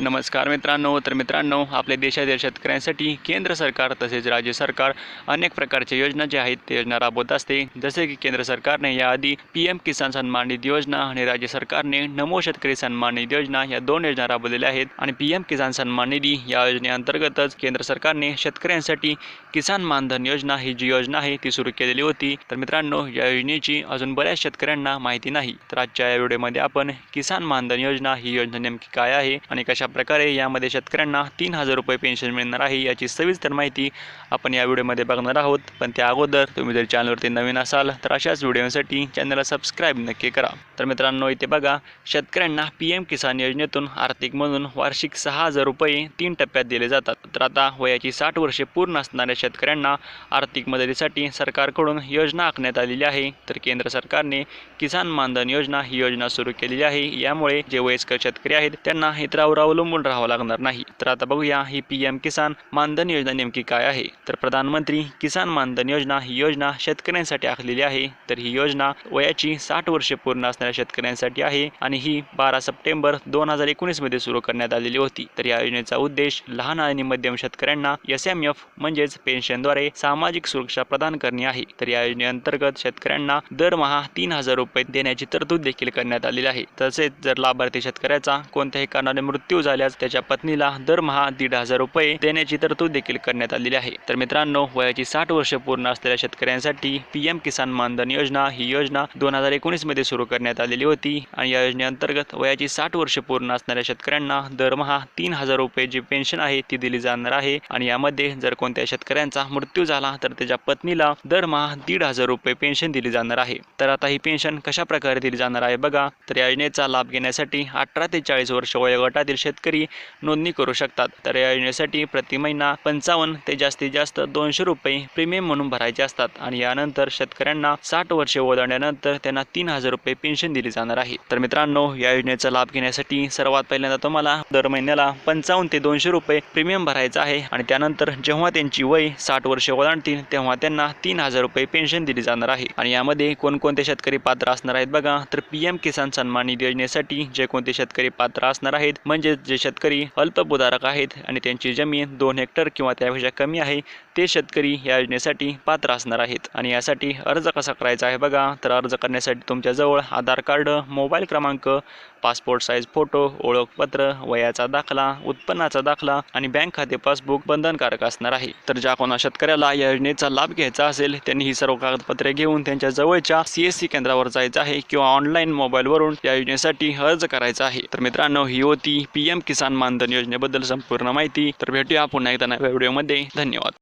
नमस्कार मित्रांनो तर मित्रांनो आपल्या देशातील शेतकऱ्यांसाठी केंद्र सरकार तसेच राज्य सरकार अनेक प्रकारच्या योजना ज्या आहेत ते योजना राबवत असते. जसे की केंद्र सरकारने याआधी पी एम किसान सन्मान निधी योजना आणि राज्य सरकारने नमो शेतकरी सन्मान निधी योजना या दोन योजना राबवलेल्या आहेत. आणि पी एम किसान सन्मान निधी या योजनेअंतर्गतच केंद्र सरकारने शेतकऱ्यांसाठी किसान मानधन योजना ही जी योजना आहे ती सुरू केलेली होती. तर मित्रांनो या योजनेची अजून बऱ्याच शेतकऱ्यांना माहिती नाही. तर आजच्या या व्हिडिओमध्ये आपण किसान मानधन योजना ही योजना नेमकी काय आहे आणि कशा प्रकारे यामध्ये शेतकऱ्यांना तीन हजार रुपये पेन्शन मिळणार आहे याची सविस्तर माहिती आपण या व्हिडिओमध्ये बघणार आहोत. पण त्या अगोदर तुम्ही जर चॅनलवरती नवीन असाल तर अशाच व्हिडिओसाठी चॅनलला सबस्क्राईब नक्की करा. तर मित्रांनो इथे बघा शेतकऱ्यांना पी एम किसान योजनेतून आर्थिक म्हणून वार्षिक सहा हजार रुपये तीन टप्प्यात दिले जातात. तर आता वयाची साठ वर्षे पूर्ण असणाऱ्या शेतकऱ्यांना आर्थिक मदतीसाठी सरकारकडून योजना आखण्यात आलेली आहे. तर केंद्र सरकारने किसान मानधन योजना ही योजना सुरू केलेली आहे. यामुळे जे वयस्कर शेतकरी आहेत त्यांना इतरावर अवलंबून राहावं लागणार नाही. तर आता बघूया ही पी एम किसान मानधन योजना नेमकी काय आहे. तर प्रधानमंत्री किसान मानधन योजना ही योजना शेतकऱ्यांसाठी आखलेली आहे. तर ही योजना वयाची साठ वर्षे पूर्ण असणाऱ्या शेतकऱ्यांसाठी आहे आणि ही बारा सप्टेंबर दोन हजार एकोणीसमध्ये सुरू करण्यात आलेली होती. तर या योजनेचा उद्देश लहान आणि मध्यम शेतकऱ्यांना एस एम एफ म्हणजेच पेन्शनद्वारे सामाजिक सुरक्षा प्रदान करणे आहे. तर या योजनेअंतर्गत शेतकऱ्यांना दरमहा तीन हजार रुपये देण्याची तरतूद देखील करण्यात आलेली आहे. तसेच जर लाभार्थी शेतकऱ्याचा कोणत्याही कारणाने मृत्यू झाल्यास त्याच्या पत्नीला दरमहा दीड हजार रुपये देण्याची तरतूद देखील करण्यात आलेली आहे. तर मित्रांनो वयाची साठ वर्ष पूर्ण असलेल्या शेतकऱ्यांसाठी पीएम किसान मानधन योजना ही योजना दोन हजार एकोणीसमध्ये सुरू करण्यात आलेली होती आणि या योजनेअंतर्गत वयाची साठ वर्ष पूर्ण असणाऱ्या शेतकऱ्यांना दरमहा तीन हजार रुपये जी पेन्शन आहे ती दिली जाणार आहे. आणि यामध्ये जर कोणत्या शेतकऱ्यांचा मृत्यू झाला तर त्याच्या पत्नीला दरमहा दीड हजार रुपये पेन्शन दिली जाणार आहे. तर आता ही पेन्शन कशा प्रकारे दिली जाणार आहे बघा. तर या योजनेचा लाभ घेण्यासाठी अठरा ते चाळीस वर्ष वयोगटातील शेतकरी नोंदणी करू शकतात. तर या योजनेसाठी प्रति महिना पंचावन्न ते जास्तीत जास्त दोनशे रुपये प्रीमियम म्हणून भरायचे असतात आणि यानंतर शेतकऱ्यांना साठ वर्षे ओलांडल्यानंतर त्यांना तीन हजार रुपये पेन्शन दिली जाणार आहे. तर मित्रांनो या योजनेचा लाभ घेण्यासाठी सर्वात पहिल्यांदा तुम्हाला दर महिन्याला पंचावन्न ते दोनशे रुपये प्रीमियम भरायचा आहे आणि त्यानंतर जेव्हा त्यांची वय साठ वर्षे ओलांडतील तेव्हा त्यांना तीन हजार रुपये पेन्शन दिली जाणार आहे. आणि यामध्ये कोणकोणते शेतकरी पात्र असणार आहेत बघा. तर पीएम किसान सन्मान निधी योजनेसाठी जे कोणते शेतकरी पात्र असणार आहेत म्हणजे जे शेतकरी अल्पभूधारक आहेत आणि त्यांची जमीन दोन हेक्टर किंवा त्यापेक्षा कमी आहे ते शेतकरी या योजनेसाठी पात्र असणार आहेत. आणि यासाठी अर्ज कसा करायचा आहे बघा. तर अर्ज करण्यासाठी तुमच्याजवळ आधार कार्ड मोबाईल क्रमांक पासपोर्ट साईज फोटो ओळखपत्र वयाचा दाखला उत्पन्नाचा दाखला आणि बँक खाते पासबुक बंधनकारक असणार आहे. तर ज्या कोणा शेतकऱ्याला या योजनेचा लाभ घ्यायचा असेल त्यांनी ही सर्व कागदपत्रे घेऊन त्यांच्या जवळच्या सी एस सी केंद्रावर जायचं आहे किंवा ऑनलाईन मोबाईलवरून या योजनेसाठी अर्ज करायचा आहे. तर मित्रांनो ही होती पी एम किसान मानधन योजनेबद्दल संपूर्ण माहिती. तर भेटूया पुन्हा एकदा नव्या व्हिडिओमध्ये. धन्यवाद.